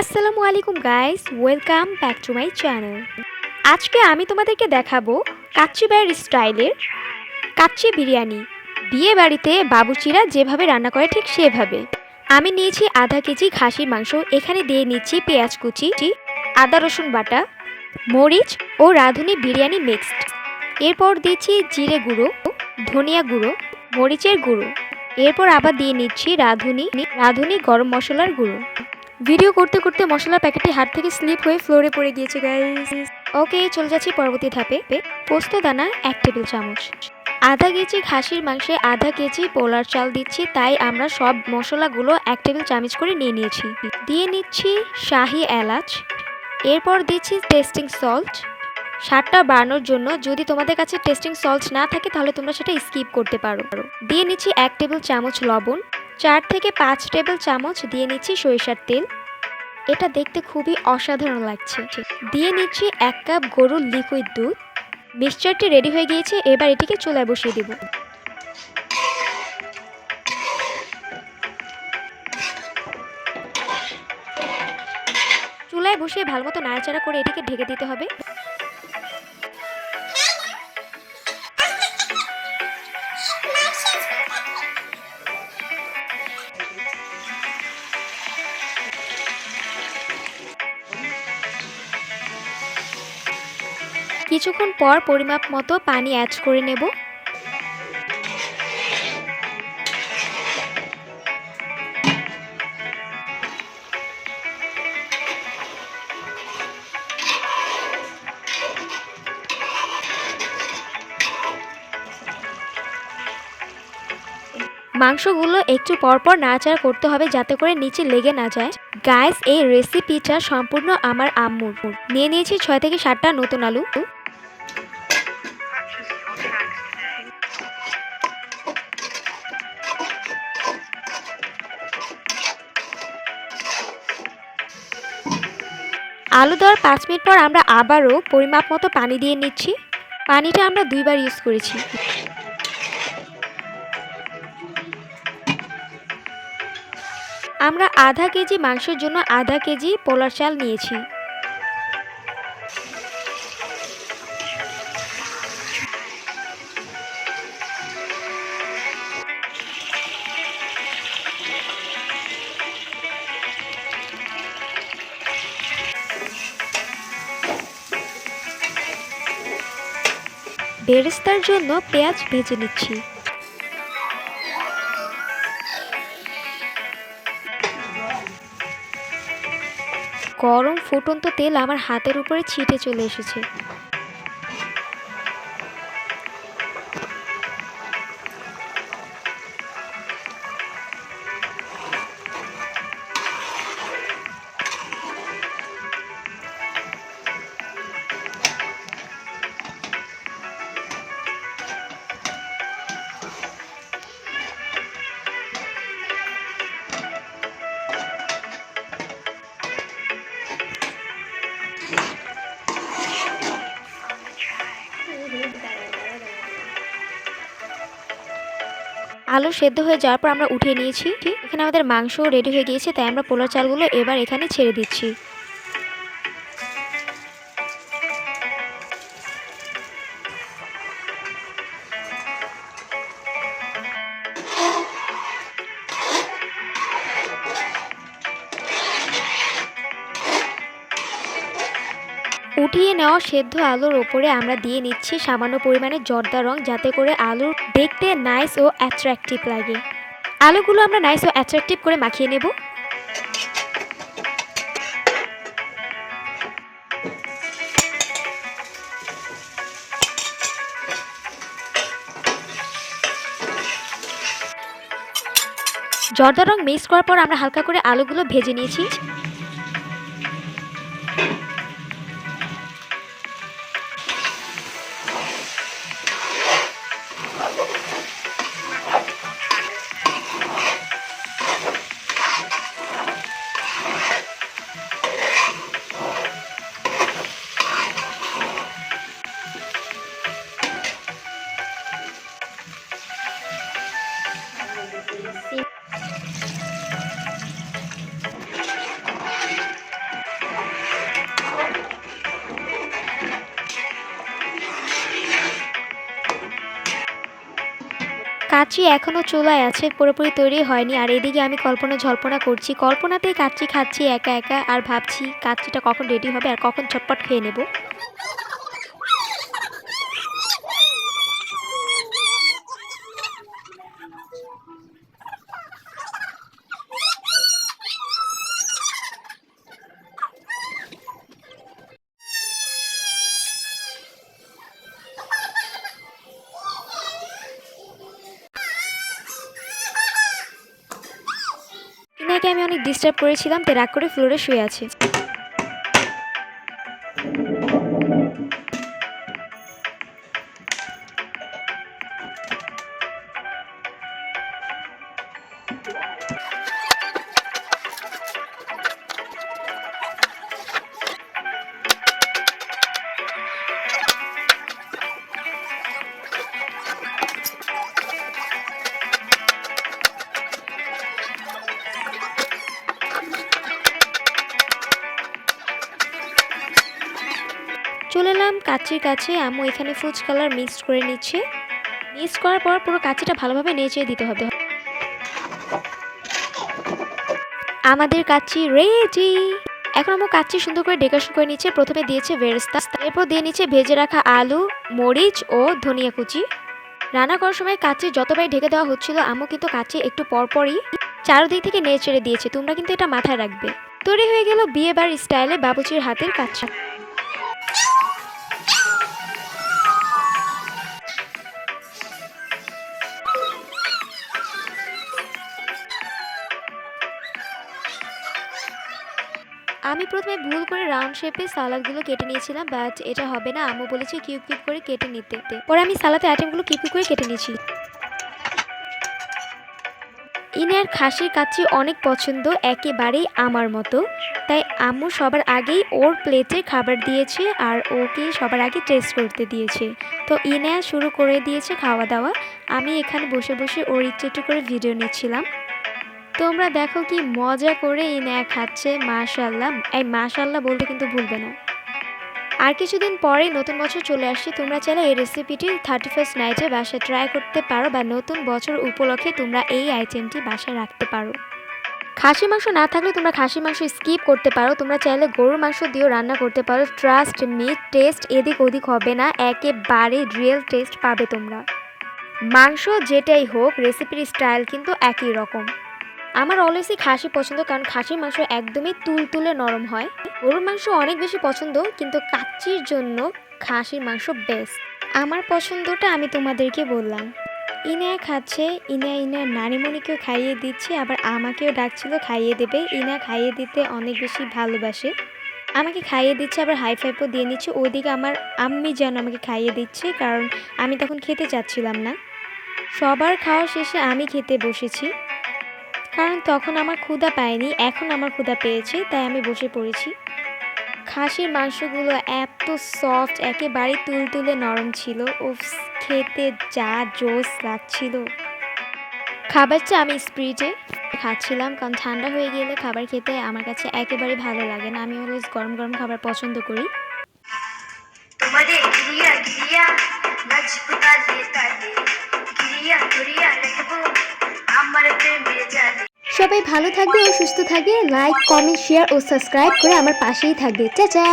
আসসালামু আলাইকুম guys welcome back to my channel আজকে আমি তোমাদেরকে দেখাবো কাচ্চি বাড়ির স্টাইলের কাচ্চি বিরিয়ানি। বিয়ে বাড়িতে বাবুচিরা যেভাবে রান্না করে ঠিক সেভাবে। আমি নিয়েছি আধা কেজি খাসির মাংস, এখানে দিয়ে নিচ্ছি পেঁয়াজ কুচি, আদা রসুন বাটা, মরিচ ও রাঁধুনি বিরিয়ানি মিক্সড। এরপর দিচ্ছি জিরে গুঁড়ো, ধনিয়া গুঁড়ো, মরিচের গুঁড়ো। এরপর আবার দিয়ে নিচ্ছি রাঁধুনি রাঁধুনি গরম মশলার গুঁড়ো। ভিডিও করতে করতে মশলার প্যাকেটটি হাত থেকে স্লিপ হয়ে ফ্লোরে পড়ে গিয়েছে গাইস ওকে চলে যাচ্ছি পরবর্তী ধাপে। পোস্ত দানা, এক টেবিল চামচ। আধা কেজি খাসির মাংসে আধা কেজি পোলার চাল দিচ্ছি, তাই আমরা সব মশলাগুলো এক টেবিল চামচ করে নিয়ে নিয়েছি। দিয়ে নিচ্ছি শাহি এলাচ। এরপর দিচ্ছি টেস্টিং সল্ট স্বাদটা বাড়ানোর জন্য যদি তোমাদের কাছে টেস্টিং সল্ট না থাকে, তাহলে তোমরা সেটা স্কিপ করতে পারো। দিয়ে নিচ্ছি এক টেবিল চামচ লবণ। চার থেকে পাঁচ টেবিল চামচ দিয়ে নিচ্ছি সরিষার তেল। এটা দেখতে খুবই অসাধারণ লাগছে। দিয়ে নিচ্ছি এক কাপ গরুর লিকুইড দুধ। মিক্সচারটি রেডি হয়ে গিয়েছে, এবার এটিকে চুলায় বসিয়ে দেব। চুলায় বসিয়ে ভালো মতো নাড়াচাড়া করে এটিকে ঢেকে দিতে হবে। কিছুক্ষণ পর পরিমাপ মতো পানি অ্যাড করে নেব। মাংসগুলো একটু পরপর নাড়াচাড়া করতে হবে যাতে করে নিচে লেগে না যায়। গাইস, এই রেসিপিটা সম্পূর্ণ আমার আম্মুর। নিয়ে নিয়েছি ছয় থেকে সাতটা নতুন আলু। আলু দেওয়ার পাঁচ মিনিট পর আমরা আবারও পরিমাপ মতো পানি দিয়ে নিচ্ছি। পানিটা আমরা দুইবার ইউজ করেছি। আমরা আধা কেজি মাংসের জন্য আধা কেজি পোলার চাল নিয়েছি। বেরেস্তার জন্য পেঁয়াজ ভেজে নিচ্ছি। গরম ফুটন্ত তেল আমার হাতের উপরে ছিটে চলে এসেছে। আলু সেদ্ধ হয়ে যাওয়ার পর আমরা উঠিয়ে নিয়েছি। এখানে আমাদের মাংস রেডি হয়ে গিয়েছে, তাই আমরা পোলার চালগুলো এবার এখানে ছেড়ে দিচ্ছি। উঠিয়ে নেওয়া সেদ্ধ আলুর ওপরে আমরা দিয়ে নিচ্ছি সামান্য পরিমাণে জর্দা রং যাতে করে আলুর দেখতে নাইস ও অ্যাট্রাকটিভ লাগে। আলুগুলো আমরা নাইস ও অ্যাট্রাকটিভ করে মাখিয়ে নেব। জর্দা রং মিক্স করার পর আমরা হালকা করে আলুগুলো ভেজে নিয়েছি। কাচ্চি এখনও চুলায় আছে, পুরোপুরি তৈরি হয়নি। আর এদিকে আমি কল্পনা ঝল্পনা করছি। কল্পনাতেই কাচি খাচ্ছি একা একা আর ভাবছি কাচিটা কখন রেডি হবে আর কখন চটপট খেয়ে নেব। ইনাকে আমি অনেক ডিস্টার্ব করেছিলাম তাই রাগ করে ফ্লোরে শুয়ে আছে। কাচির কাছে আম্মু এখানে ফুড কালার মিক্সড করে নিচ্ছে। মিক্স করার পর পুরো কাচিটা ভালোভাবে নেচে দিতে হবে। আমাদের কাচ্চি রেডি এখন আমার কাচ্চি সুন্দর করে ডেকোরেশন করে নিচ্ছে। প্রথমে দিয়েছে ভেরেস্তা এরপর দিয়ে নিচ্ছে ভেজে রাখা আলু, মরিচ ও ধনিয়া কুচি। রান্না করার সময় কাচ্চি যতবারই ঢেকে দেওয়া হচ্ছিল, আম্মু কিন্তু কাচ্চি একটু পরপরই চারদিক থেকে নেড়ে চেড়ে দিয়েছে। তোমরা কিন্তু এটা মাথায় রাখবে। তৈরি হয়ে গেল বিয়ে বার স্টাইলে বাবুচির হাতের কাচ্চি আমি প্রথমে ভুল করে রাউন্ড শেপে সালাদগুলো কেটে নিয়েছিলাম বাট এটা হবে না। আম্মু বলেছে কিউব কিউব করে কেটে নিতে পরে আমি সালাদের আইটেমগুলো কিউব কিউব করে কেটে নিয়েছি। ইনার খাসির কাচ্চি অনেক পছন্দ, একেবারেই আমার মতো। তাই আম্মু সবার আগেই ওর প্লেটে খাবার দিয়েছে আর ওকে সবার আগে টেস্ট করতে দিয়েছে। তো ইনা শুরু করে দিয়েছে খাওয়া দাওয়া আমি এখানে বসে বসে ওর ইচ্ছে একটু করে ভিডিও নিচ্ছিলাম। তোমরা দেখো কি মজা করে ইনায়া খাচ্ছে মাশাল্লাহ এই মাশাল্লাহ বলতে কিন্তু ভুলবে না। আর কিছুদিন পরে নতুন বছর চলে আসছে, তোমরা চাইলে এই রেসিপিটি থার্টি ফার্স্ট নাইটে বাসায় ট্রাই করতে পারো বা নতুন বছর উপলক্ষে তোমরা এই আইটেমটি বাসায় রাখতে পারো। খাসি মাংস না থাকলে তোমরা খাসি মাংস স্কিপ করতে পারো। তোমরা চাইলে গরুর মাংস দিয়েও রান্না করতে পারো। ট্রাস্ট মিট টেস্ট এদিক ওদিক হবে না একেবারে রিয়েল টেস্ট পাবে তোমরা। মাংস যেটাই হোক রেসিপির স্টাইল কিন্তু একই রকম। আমার অলওয়েজই খাসি পছন্দ, কারণ খাসির মাংস একদমই তুলতুলে নরম হয়। গরুর মাংস অনেক বেশি পছন্দ, কিন্তু কাচ্চির জন্য খাসির মাংস বেস্ট আমার পছন্দটা আমি তোমাদেরকে বললাম। ইনা খাচ্ছে ইনা ইনা নানিমণিকেও খাইয়ে দিচ্ছে, আবার আমাকেও ডাকছিল, খাইয়ে দেবে। ইনা খাইয়ে দিতে অনেক বেশি ভালোবাসে। আমাকে খাইয়ে দিচ্ছে, আবার হাই ফাইভও দিয়ে নিচ্ছে। ওইদিকে আমার আম্মি যেন আমাকে খাইয়ে দিচ্ছে, কারণ আমি তখন খেতে চাচ্ছিলাম না। সবার খাওয়া শেষে আমি খেতে বসেছি। কারণ তখন আমার ক্ষুধা পায়নি, এখন আমার ক্ষুধা পেয়েছে, তাই আমি বসে পড়েছি। খাসির মাংসগুলো এত সফট একেবারে তুলতুলে নরম ছিল। ও খেতে যা জোস লাগছিল। খাবারটা আমি স্প্রিটে খাচ্ছিলাম, কারণ ঠান্ডা হয়ে গেলে খাবার খেতে আমার কাছে একেবারে ভালো লাগে না। আমি অলওয়েজ গরম গরম খাবার পছন্দ করি। সবাই ভালো থাকবে ও সুস্থ থাকবে। লাইক কমেন্ট শেয়ার ও সাবস্ক্রাইব করে আমার পাশেই থাকবে। চাচা